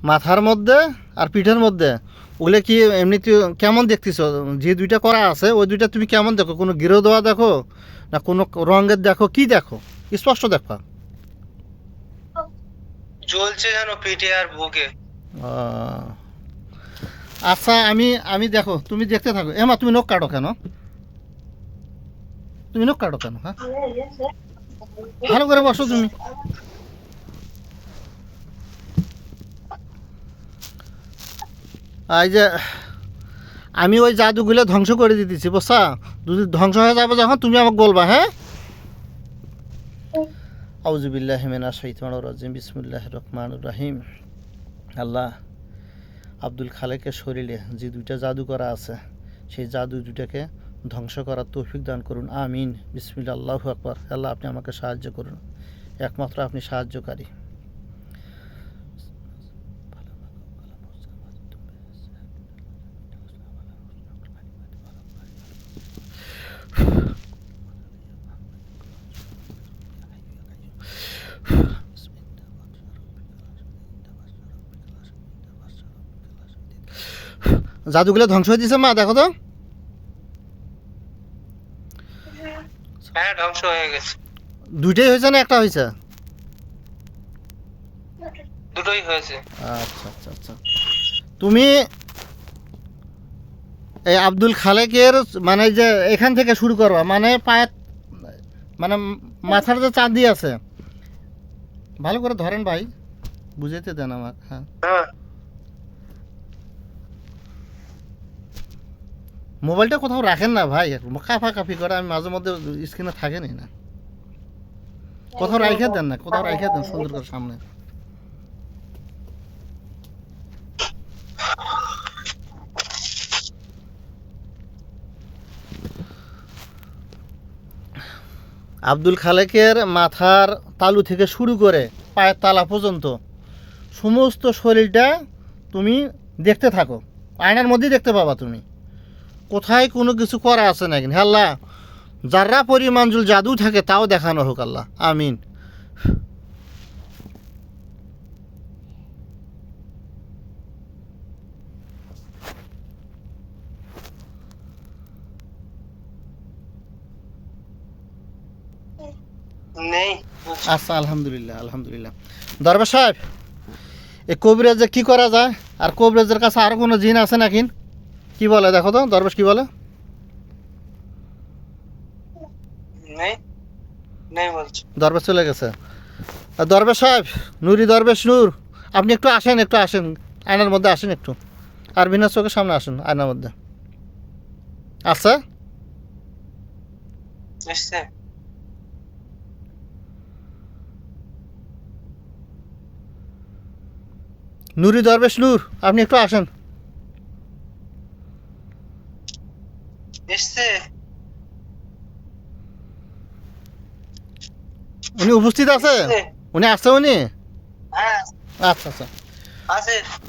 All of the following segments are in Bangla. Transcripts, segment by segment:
মাথার মধ্যে আর পিঠের মধ্যে ওগুলো কি এমনিতে কেমন দেখতেছ যে দুইটা করা আছে ওই দুইটা তুমি কেমন দেখো কোনো গিরো দেওয়া দেখো না কোনো রঙের দেখো কি দেখো স্পষ্ট দেখো জ্বলছে যেন পিঠে আর বুকে আচ্ছা আমি আমি দেখো তুমি দেখতে থাকো এমা তুমি নখ কাটো কেন তুমি নখ কাটো কেন হ্যাঁ ভালো করে বসো তুমি এই যে, আমি ওই জাদুগুলো ধ্বংস করে দিতেছি, বুঝছা? যদি ধ্বংস হয়ে যাবে যখন, তুমি আমাকে বলবা হ্যাঁ? আউজুবিল্লাহ হেমেনা শৈতান রাজিম বিসমুল্লাহ রহমান রাহিম। আল্লাহ আব্দুল খালেকের শরীরে যে দুইটা জাদু করা আছে, সেই জাদু দুইটাকে ধ্বংস করার তৌফিক দান করুন। আমিন। বিসমিল্লা আল্লাহু আকবর। আল্লাহ, আপনি আমাকে সাহায্য করুন। একমাত্র আপনি সাহায্যকারী। জাদুগুলো ধ্বংস হয়ে দিয়েছে মা দেখো তো। হ্যাঁ ধ্বংস হয়ে গেছে। দুইটাই হয়েছে না একটা হয়েছে? দুটোই হয়েছে। আচ্ছা আচ্ছা আচ্ছা। তুমি এই আব্দুল খালেকের মানে যে এখান থেকে শুরু করবা মানে পায়ের মানে মাথার যে চাঁদি আছে। ভালো করে ধরেন ভাই বুঝাইতে দেন আমার হ্যাঁ। হ্যাঁ। মোবাইলটা কোথাও রাখেন না ভাই কাফা কাফি করে আমি মাঝে মধ্যে স্ক্রিনে থাকেনি না। কোথাও রাইখে দেন না কোথাও রাইখে দেন সুন্দর করে সামনে। আব্দুল খালেকের মাথার তালু থেকে শুরু করে পায়ের তালা পর্যন্ত সমস্ত শরীরটা তুমি দেখতে থাকো। আয়নার মধ্যেই দেখতে পাবা তুমি। কোথায় কোনো কিছু করা আছে নাকি? হ্যাঁ আল্লাহ যারা পরিমাণ জাদু থাকে তাও দেখানো হোক আল্লাহ। আমিন। নেই। আচ্ছা আলহামদুলিল্লাহ আলহামদুলিল্লাহ। দরবার সাহেব এই কবিরাজে কি করা যায়? আর কবিরাজের কাছে আরও কোনো জিন আছে নাকি? কি বলে দেখো তো দরবেশ কি বলে? দরবেশ চলে গেছে। আর দরবেশ সাহেব নুরি দরবেশ নূর আপনি একটু আসেন একটু আসেন। আয়নার মধ্যে আসেন একটু। আর বিনা চোখের সামনে আসুন আয়নার মধ্যে। আচ্ছা নুরি দরবেশ নূর আপনি একটু আসেন। উনি উপস্থিত আছে? উনি আসছে উনি? হ্যাঁ। আচ্ছা আচ্ছা।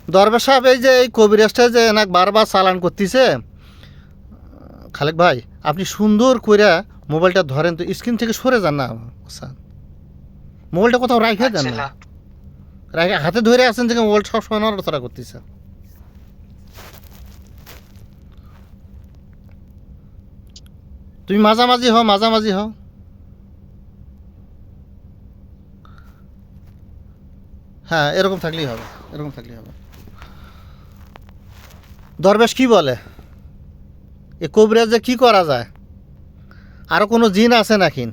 দরবেশ সাহেব এই যে এই কবিরাজটা যে এনাক বারবার চালান করতেছে খালেক ভাই আপনি সুন্দর করে মোবাইলটা ধরেন তো স্ক্রিন থেকে সরে যান না আচ্ছা মোবাইলটা কোথাও রাখে আচ্ছা, না। রাখে হাতে ধরে আছেন যে মোবাইল সবসময় নড়াচড়া করতেছে। তুমি মাঝামাঝি হও মাঝামাঝি হও। হ্যাঁ এরকম থাকলেই হবে, এরকম থাকলেই হবে। দরবেশ কি বলে? এ কবিরাজে কি করা যায়? আরও কোনো জিন আছে নাকি?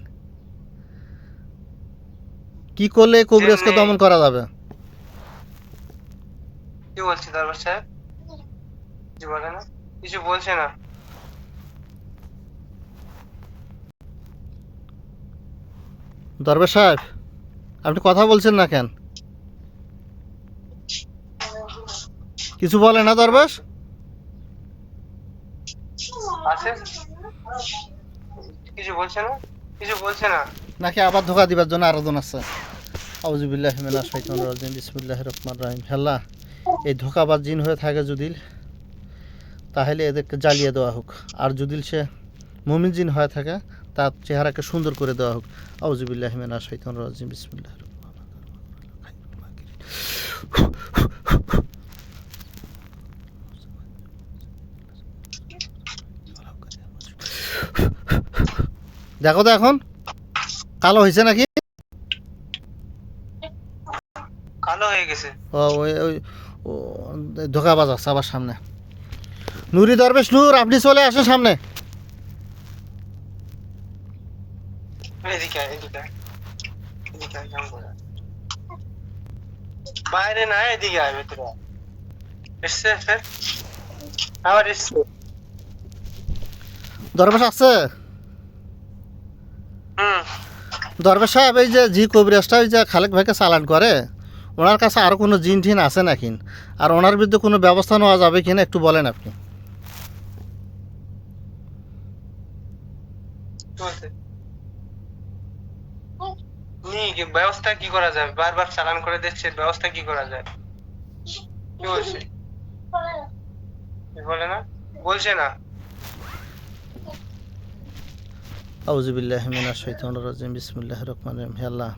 কি করলে কবিরাজকে দমন করা যাবে? কি বলছি দরবার সাহেব কিছু বলে না? কিছু বলছে না? দরবেশ সাহেব আপনি কথা বলছেন না কেন? কিছু বলে না দরবেশ? আছে? কিছু বলছে না? কিছু বলছে না? নাকি আবার ধোকা দিবার জন্য আরাধন আছে? আউজুবিল্লাহ মিনাশ শাইতানির রাজিম বিসমিল্লাহির রহমানির রহিম। আল্লাহ এই ধোকাবাজ জিন হয়ে থাকে যদি তাহলে এদেরকে জ্বালিয়ে দেওয়া হোক। আর যদি সে মুমিন জিন হয়ে থাকে তার চেহারাকে সুন্দর করে দেওয়া হোক। আউজুবিল্লাহ মিনা শৈতন রাজিম বিসমুল্লাহ দেখো তো এখন কালো হয়েছে নাকি? কালো হয়ে গেছে। ও ওই ধোকাবাজ আছে আবার সামনে। নুরি দরবেশ নূর আপনি চলে আসেন সামনে। বাইরে না এদিকে আয় ভেতরে এসছে আবার এসছে। দরবেশ আছে হুম। দরবেশ সাহেব এই যে জি কবিরাজটা ওই যে খালেক ভাইকে চালান করে। ওনার কাছে আরও কোনো জিন টিন আছে নাকি আর ওনার বিরুদ্ধে কোনো ব্যবস্থা নেওয়া যাবে কিনা একটু বলেন আপনি। ব্যবস্থা কি করা যায়? বারবার চালান করে দিচ্ছে ব্যবস্থা কি করা যায়? কি বলছে বলে না? বলছে না। আউজুবিল্লাহ মিনা শৈতান রাজিম বিসমুল্লাহ রহমান রহিম। হে আল্লাহ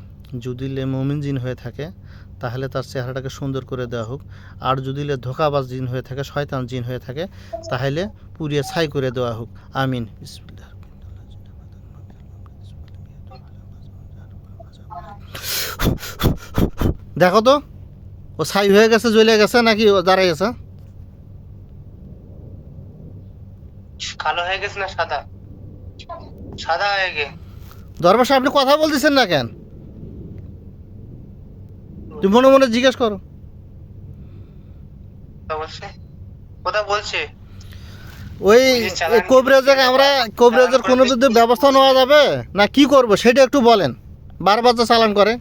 যদি লে মমিন জিন হয়ে থাকে তাহলে তার চেহারাটাকে সুন্দর করে দেওয়া হোক। আর যদি লে ধোকাবাজ জিন হয়ে থাকে শয়তান জিন হয়ে থাকে তাহলে পুড়িয়ে ছাই করে দেওয়া হোক। আমিন। বিসমিল্লাহ দেখো তো ও ছাই হয়ে গেছে জ্বলে গেছে নাকি ও দাঁড়াই গেছে? কালো হয়ে গেছে না সাদা? সাদা হয়ে গে। দরবার সাহেব, আপনি কথা বলতেছেন না কেন? তুমি মনে মনে জিজ্ঞেস করো। বলছে? ওই যে কবিরাজের আমরা কবিরাজের কোনো বিরুদ্ধে ব্যবস্থা নেওয়া যাবে না কি করব সেটা একটু বলেন। বারবার তো চালান করে।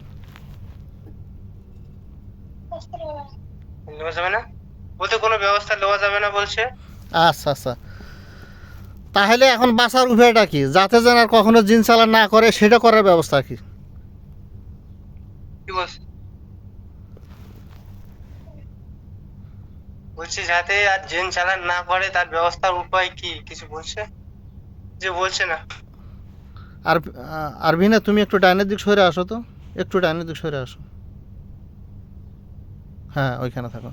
না? ওতে কোনো ব্যবস্থা নেওয়া যাবে না বলছে? আচ্ছা আচ্ছা। তাহলে এখন বাঁচার উপায়টা কি? যাতে যেন আর কখনো জিন চালান না করে সেটা করার ব্যবস্থা কি? কি বলছে? বলছে যাতে আর জেন চালান না করে, তার ব্যবস্থার উপায় কি? কিছু বলছে? যে বলছে না। আর আরভিনা তুমি একটু ডাইনের দিক সরে আসো তো। একটু ডাইনের দিক সরে আসো। হ্যাঁ ওইখানে থাকো।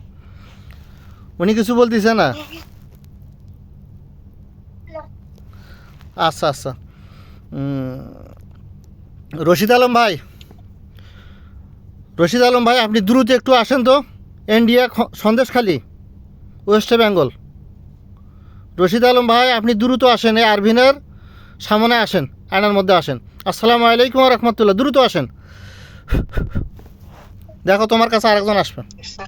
উনি কিছু বলতেছে না? আচ্ছা আচ্ছা। রশিদ আলম ভাই। রশিদ আলম ভাই, আপনি দ্রুত একটু আসেন তো। ইন্ডিয়া খ- সন্দেশখালি ওয়েস্ট বেঙ্গল। রশিদ আলম ভাই আপনি দ্রুত আসেন এই আরভিনের সামনে আসেন আয়নার মধ্যে আসেন। আসসালামু আলাইকুম রহমতুল্লাহ দ্রুত আসেন। দেখো তোমার কাছে আরেকজন আসবে এসছে।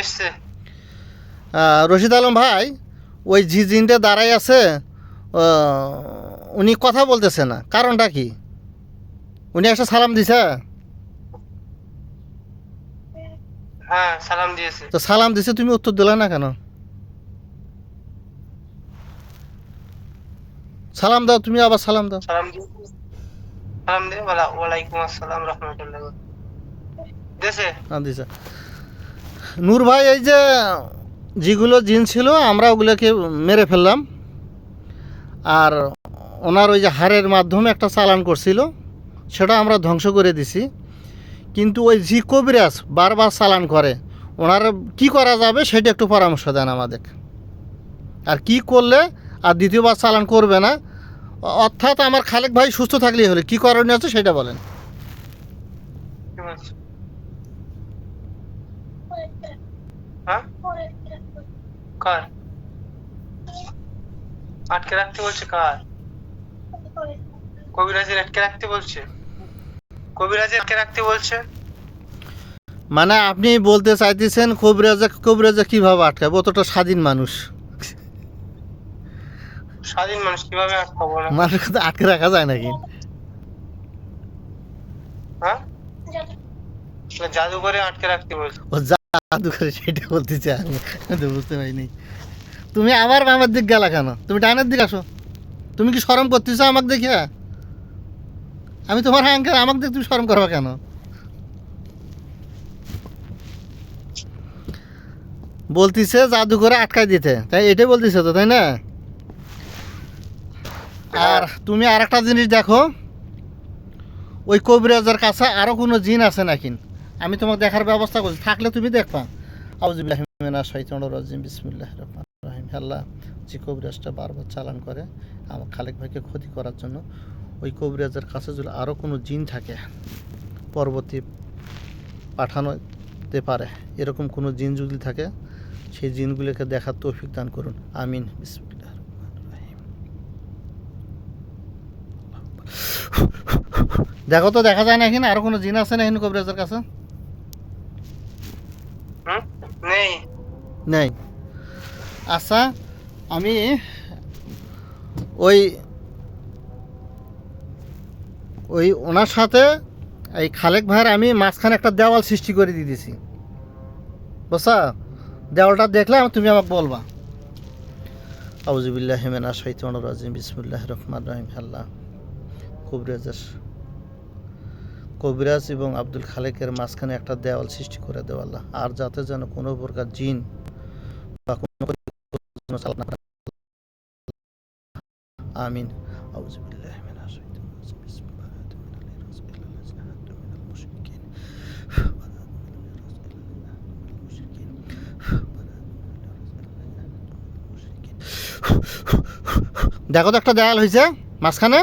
এসছে। রশিদ আলম ভাই ওই জি জিনটা দাঁড়াই আছে উনি কথা বলতেছে না। কারণটা কি? উনি একটা সালাম দিছে? হ্যাঁ সালাম দিয়েছে। তো সালাম দিছে তুমি উত্তর দিলে না কেন? সালাম দাও তুমি আবার সালাম দাও। সালাম দিয়েছে। সালাম দিয়ে বলা ওয়ালাইকুম আসসালাম রহমতুল্লাহ। দেশে হ্যাঁ দিছে নূর ভাই এই যে যেগুলো জিন ছিল আমরা ওগুলোকে মেরে ফেললাম। আর ওনার ওই যে হারের মাধ্যমে একটা চালান করছিল সেটা আমরা ধ্বংস করে দিছি। কিন্তু ওই জি কবিরাজ বারবার চালান করে। ওনার কি করা যাবে সেটা একটু পরামর্শ দেন আমাদের। আর কি করলে আর দ্বিতীয়বার চালান করবে না, অর্থাৎ আমার খালেক ভাই সুস্থ থাকলেই হলে। কি করণীয় আছে সেটা বলেন। হ্যাঁ? আটকে রাখতে বলছে কার? কবিরাজের আটকে রাখতে বলছে? রাখতে বলছে? মানে আপনি বলতে চাইতেছেন কবিরাজা কবিরাজা কীভাবে আটকাবে? অতটা স্বাধীন মানুষ। স্বাধীন মানুষ কীভাবে আটকাবো না? তো আটকে রাখা যায় নাকি? হ্যাঁ? জাদু আটকে রাখতে বলছে। ও জাদু সেটা বলতে চাই আমি। বুঝতে পারিনি। তুমি আবার আমার দিক গেলা কেন? তুমি ডাইনের দিক আসো। তুমি কি শরম করতেছো আমাকে দেখিয়া? আমি তোমার আঙ্কেল আমাকে দেখ তুমি শরম করবা কেন? বলতিছে জাদু করে আটকাই দিতে। তাই এটাই বলতিছে তো, তাই না? আর তুমি আর একটা জিনিস দেখো, ওই কবিরাজের কাছে আরও কোনো জিন আছে নাকি? আমি তোমাকে দেখার ব্যবস্থা করছি, থাকলে তুমি দেখবা। আউজুবিল্লাহ মিনাশ শাইতানির রাজিম, বিসমিল্লাহির রহমানির রহিম। আল্লাহ যে কবিরাজটা বারবার চালান করে, আমার খালেক ভাইকে ক্ষতি করার জন্য ওই কবিরাজের কাছে যদি আরও কোনো জিন থাকে পরবর্তী পাঠানোতে পারে এরকম কোনো জিন যদি থাকে সেই জিনগুলোকে দেখার তৌফিক দান করুন। আমিন। দেখো তো দেখা যায় না এখানে? আরও কোনো জিন আছে না এখানে কবিরাজের কাছে? নেই। আচ্ছা আমি ওই ওই ওনার সাথে এই খালেক ভাইয়ের আমি মাঝখানে একটা দেওয়াল সৃষ্টি করে দিয়ে দিয়েছি। বুঝছা? দেওয়ালটা দেখলে তুমি আমাকে বলবা। আউজুবিল্লাহ হেমেনা শৈতন রাজিম বিসমুল্লাহ রহমান রহিম। আল্লাহ। কবিরাজের কবিরাজ এবং আব্দুল খালেকের মাঝখানে একটা দেওয়াল সৃষ্টি করে দেওয়া আর যাতে যেন কোনো প্রকার জিন বা কোনো। আমিন। আউযুবিল্লাহি মিনাশ শাইতানির রাজিম। বিসমিল্লাহির রহমানির রহিম। মিনাল মুশরিকিন। দেখো তো একটা দেয়াল হয়েছে মাঝখানে।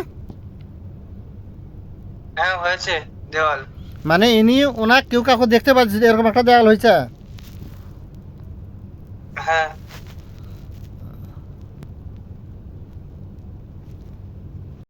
হ্যাঁ হয়েছে দেওয়াল। মানে ইনি ওনা কেউ কাউকে দেখতে পাচ্ছি এরকম একটা দেয়াল হয়েছে হ্যাঁ।